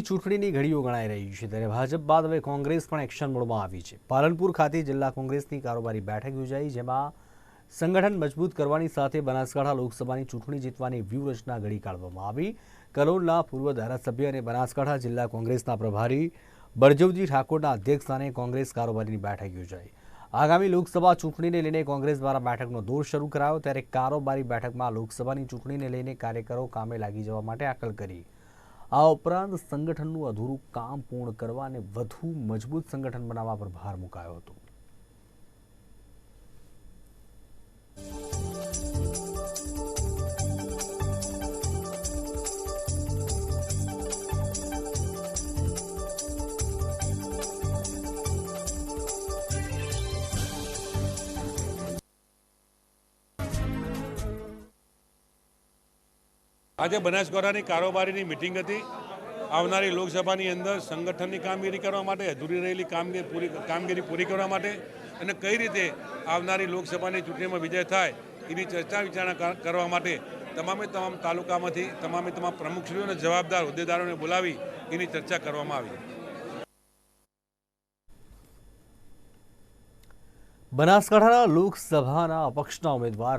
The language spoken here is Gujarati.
ચૂંટણીની ઘડીઓ ગણાઈ રહી છે. ત્યારે ભાજપ બાદ હવે કોંગ્રેસ પણ એક્શન મોડમાં આવી છે. પાલનપુર ખાતે જિલ્લા કોંગ્રેસની કારોબારી બેઠક યોજાઈ, જેમાં સંગઠન મજબૂત કરવાની સાથે બનાસકાંઠા લોકસભાની ચૂંટણી જીતવાની વ્યૂહરચના ઘડી કાઢવામાં આવી. કલોલના પૂર્વ ધારાસભ્ય અને બનાસકાંઠા જિલ્લા કોંગ્રેસના પ્રભારી બળજવજી ઠાકોરના અધ્યક્ષસ્થાને કોંગ્રેસ કારોબારીની બેઠક યોજાઈ. આગામી લોકસભા ચૂંટણીને લઈને કોંગ્રેસ દ્વારા બેઠકનો દોર શરૂ કરાયો. ત્યારે કારોબારી બેઠકમાં લોકસભાની ચૂંટણીને લઈને કાર્યકરો કામે લાગી જવા માટે આકલ કરી આ ઉપરાંત સંગઠનનું અધૂરું કામ પૂર્ણ કરવા અને વધુ મજબૂત સંગઠન બનાવવા પર ભાર મુકાયો હતો. આજે બનાસકાંઠાની કારોબારીની મિટિંગ હતી. આવનારી લોકસભાની અંદર સંગઠનની કામગીરી કરવા માટે, અધૂરી રહેલી કામગીરી પૂરી કામગીરી પૂરી કરવા માટે અને કઈ રીતે આવનારી લોકસભાની ચૂંટણીમાં વિજય થાય એની ચર્ચા વિચારણા કરવા માટે તમામે તમામ તાલુકામાંથી તમામે તમામ પ્રમુખશ્રીઓ અને જવાબદાર હોદ્દેદારોને બોલાવી એની ચર્ચા કરવામાં આવી. બનાસકાંઠાના લોકસભાના અપક્ષના ઉમેદવાર